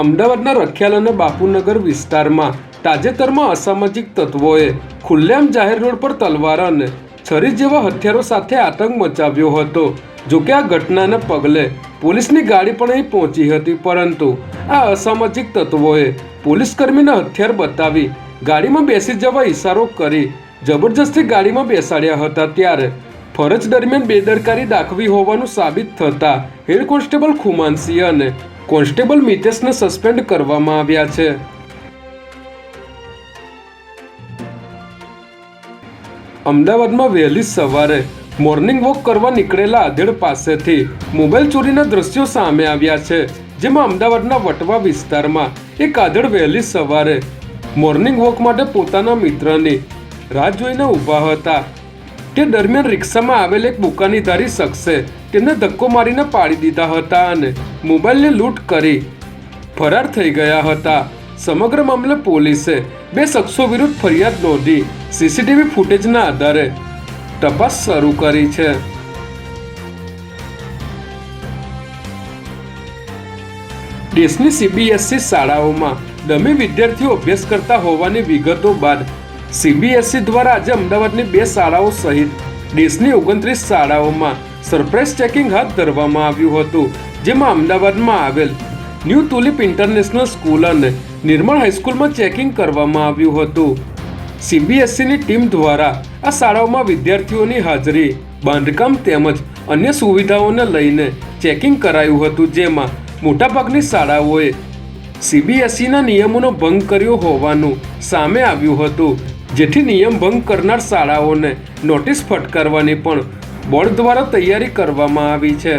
અમદાવાદના રખિયાલ અને બાપુનગર વિસ્તારમાં તાજેતરમાં અસામાજિક તત્વોએ ખુલ્લેમ જાહેર રોડ પર તલવાર અને છરી જેવા હથિયારો સાથે આતંક મચાવ્યો હતો. જોકે આ ઘટનાને પગલે પોલીસની ગાડી પણ અહીં પહોંચી હતી, પરંતુ આ અસામાજિક તત્વોએ પોલીસ કર્મીને હથિયાર બતાવી ગાડીમાં બેસી જવા ઈશારો કરી જબરજસ્તી ગાડીમાં બેસાડ્યા હતા. ત્યારે ફરજ દરમિયાન બેદરકારી દાખવી હોવાનું સાબિત થતાં હેડ કોન્સ્ટેબલ ખુમાનસિંહ અને કોન્સ્ટેબલ મિતેશને સસ્પેન્ડ કરવામાં આવ્યા છે. અમદાવાદમાં વહેલી સવારે મોર્નિંગ વોક કરવા નીકળેલા આધેડ પાસેથી મોબાઈલ ચોરીના દ્રશ્યો સામે આવ્યા છે, જેમાં અમદાવાદના વટવા વિસ્તારમાં એક આધેડ વહેલી સવારે મોર્નિંગ વોક માટે પોતાના મિત્રની રાહ જોઈને ઊભા હતા. તે દરમિયાન રિક્ષામાં આવેલ એક બુકાનીધારી શખ્સે તેને ધક્કો મારીને પાડી દીધા હતા અને મોબાઈલને લૂંટ કરી ફરાર થઈ ગયા હતા. સમગ્ર મામલે પોલીસે બે શખ્સો વિરુદ્ધ ફરિયાદ નોંધી સીસીટીવી ફૂટેજના આધારે તપાસ શરૂ કરી છે. દેશની સીબીએસસી શાળાઓમાં ડમી વિદ્યાર્થીઓ અભ્યાસ કરતા હોવાની વિગતો બાદ સીબીએસઈ દ્વારા આજે અમદાવાદની બે શાળાઓ સહિત દેશની ઓગણત્રીસ શાળાઓમાં સરપ્રાઇઝ ચેકિંગ હાથ ધરવામાં આવ્યું હતું, જેમાં અમદાવાદમાં આવેલ ન્યૂ તુલિપ ઇન્ટરનેશનલ સ્કૂલ અને નિર્મળ હાઈસ્કૂલમાં ચેકિંગ કરવામાં આવ્યું હતું. સીબીએસઈની ટીમ દ્વારા આ શાળાઓમાં વિદ્યાર્થીઓની હાજરી, બાંધકામ તેમજ અન્ય સુવિધાઓને લઈને ચેકિંગ કરાયું હતું, જેમાં મોટાભાગની શાળાઓએ સીબીએસઈના નિયમોનો ભંગ કર્યો હોવાનું સામે આવ્યું હતું. જેથી નિયમ ભંગ કરનાર શાળાઓને નોટિસ ફટકારવાની પણ બોર્ડ દ્વારા તૈયારી કરવામાં આવી છે.